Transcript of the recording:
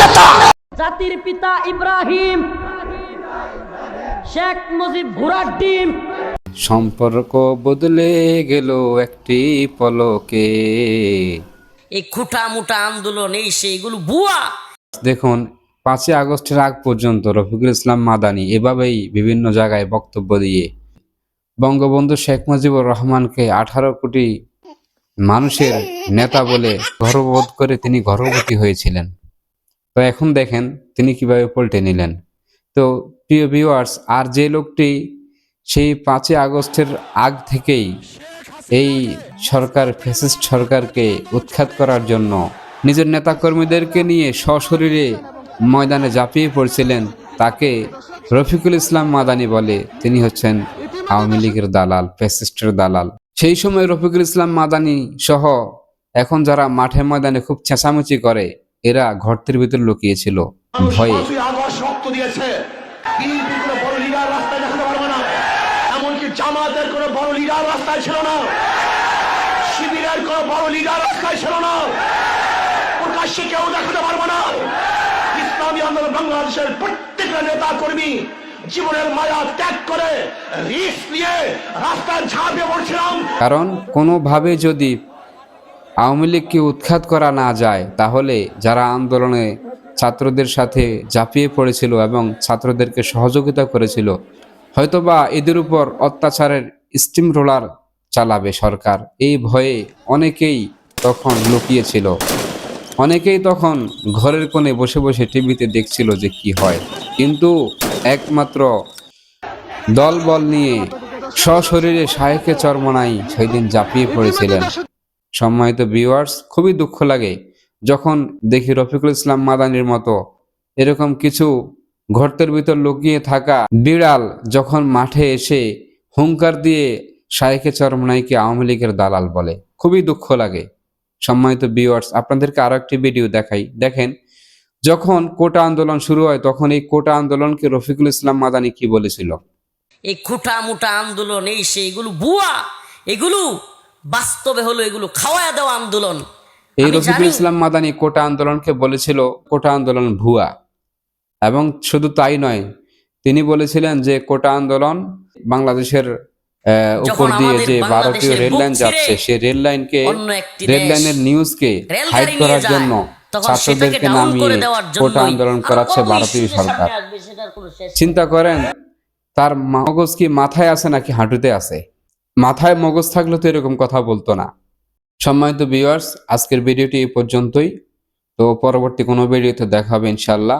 নেতা জাতির পিতা ইব্রাহিম শেখ মুজিব ঘোড়ার ডিম। সম্পর্ক বদলে গেল একটি পলকে। এই খুঁটা মুটা আন্দোলন এই সেইগুলো বুয়া দেখুন পাঁচই আগস্টের আগ পর্যন্ত রফিকুল ইসলাম মাদানি এভাবেই বিভিন্ন জায়গায় বক্তব্য দিয়ে বঙ্গবন্ধু শেখ মুজিবুর রহমানকে আঠারো কোটি মানুষের নেতা বলে গর্ববোধ করে তিনি গর্ভবতী হয়েছিলেন। তো এখন দেখেন তিনি কীভাবে পল্টে নিলেন। তো প্রিয় ভিউয়ার্স আর যে লোকটি সেই পাঁচই আগস্টের আগ থেকেই এই সরকার, ফ্যাসিস্ট সরকারকে উৎখাত করার জন্য নিজের নেতাকর্মীদেরকে নিয়ে সশরীরে ময়দানে ঝাঁপিয়ে পড়ছিলেন, তাকে রফিকুল ইসলাম মাদানি বলে তিনি হচ্ছেন আওয়ামী লীগের দালাল, ফ্যাসিস্টের দালাল। সেই সময় রফিকুল ইসলাম মাদানি সহ এখন যারা মাঠে ময়দানে খুব চেঁচামেচি করে এরা ঘরটির ভিতর লুকিয়েছিল। ভয়ে। জামাতের কোনো বড় লিডার রাস্তায় ছিল না। শিবিরের কোনো বড় লিডার রাস্তায় ছিল না। প্রকাশ্যে কেউ দেখাতে পারবে না। ইসলামী আন্দোলন বাংলাদেশের প্রত্যেকটা নেতা কর্মী জীবনের মায়া ত্যাগ করে রিস্ক নিয়ে রাস্তায় ঝাঁপিয়ে পড়ছিলাম। কারণ কোনোভাবে যদি আওয়ামী লীগকে উৎখাত করা না যায়, তাহলে যারা আন্দোলনে ছাত্রদের সাথে ঝাঁপিয়ে পড়েছিল এবং ছাত্রদেরকে সহযোগিতা করেছিল, হয়তোবা এদের উপর অত্যাচারের স্টিম রোলার চালাবে সরকার। এই ভয়ে অনেকেই তখন লুকিয়েছিল। অনেকেই তখন ঘরের কোণে বসে বসে টিভিতে দেখছিল যে কি হয়। কিন্তু একমাত্র দলবল নিয়ে সশরীরে শাহেকে চরমনাই সেই দিন ঝাঁপিয়ে পড়েছিলেন। সম্মানিত ভিউয়ার্স খুবই দুঃখ লাগে যখন দেখি রফিকুল ইসলাম মাদানির মতো। এরকম কিছু গর্তের ভিতর লুকিয়ে থাকা বিড়াল যখন মাঠে এসে হুঙ্কার দিয়ে শাহেকে চরমনাইকে আওয়ামী লীগের দালাল বলে, খুবই দুঃখ লাগে। সম্মানিত ভিউয়ার্স আপনাদেরকে আরও একটি ভিডিও দেখাই। দেখেন, যখন কোটা আন্দোলন শুরু হয়, তখন এই কোটা আন্দোলনকে রফিকুল ইসলাম মাদানি কি বলেছিল? এই খুঁটা মুটা আন্দোলন, এই সেইগুলো বুয়া এগুলো বাস্তবে হলো এগুলো খাওয়ায় দেওয়া আন্দোলন। এই রফিকুল ইসলাম মাদানি কোটা আন্দোলনকে বলেছিল কোটা আন্দোলন ভুয়া। এবং শুধু তাই নয় তিনি বলেছিলেন যে কোটা আন্দোলন বাংলাদেশের উপর দিয়ে যে ভারতীয় রেল লাইন যাচ্ছে সেই রেল লাইনকে রেল লাইনের নিউজকে হাইড করার জন্য ছাত্রদেরকে নামিয়ে কোটা আন্দোলন করাচ্ছে ভারতীয় সরকার। চিন্তা করেন তার মগজ কি মাথায় আছে নাকি হাঁটুতে আছে? মাথায় মগজ থাকলে তো এরকম কথা বলতো না। সম্মানিত ভিউয়ার্স আজকের ভিডিওটি এই পর্যন্তই। তো পরবর্তী কোনো ভিডিওতে দেখা হবে ইনশাল্লাহ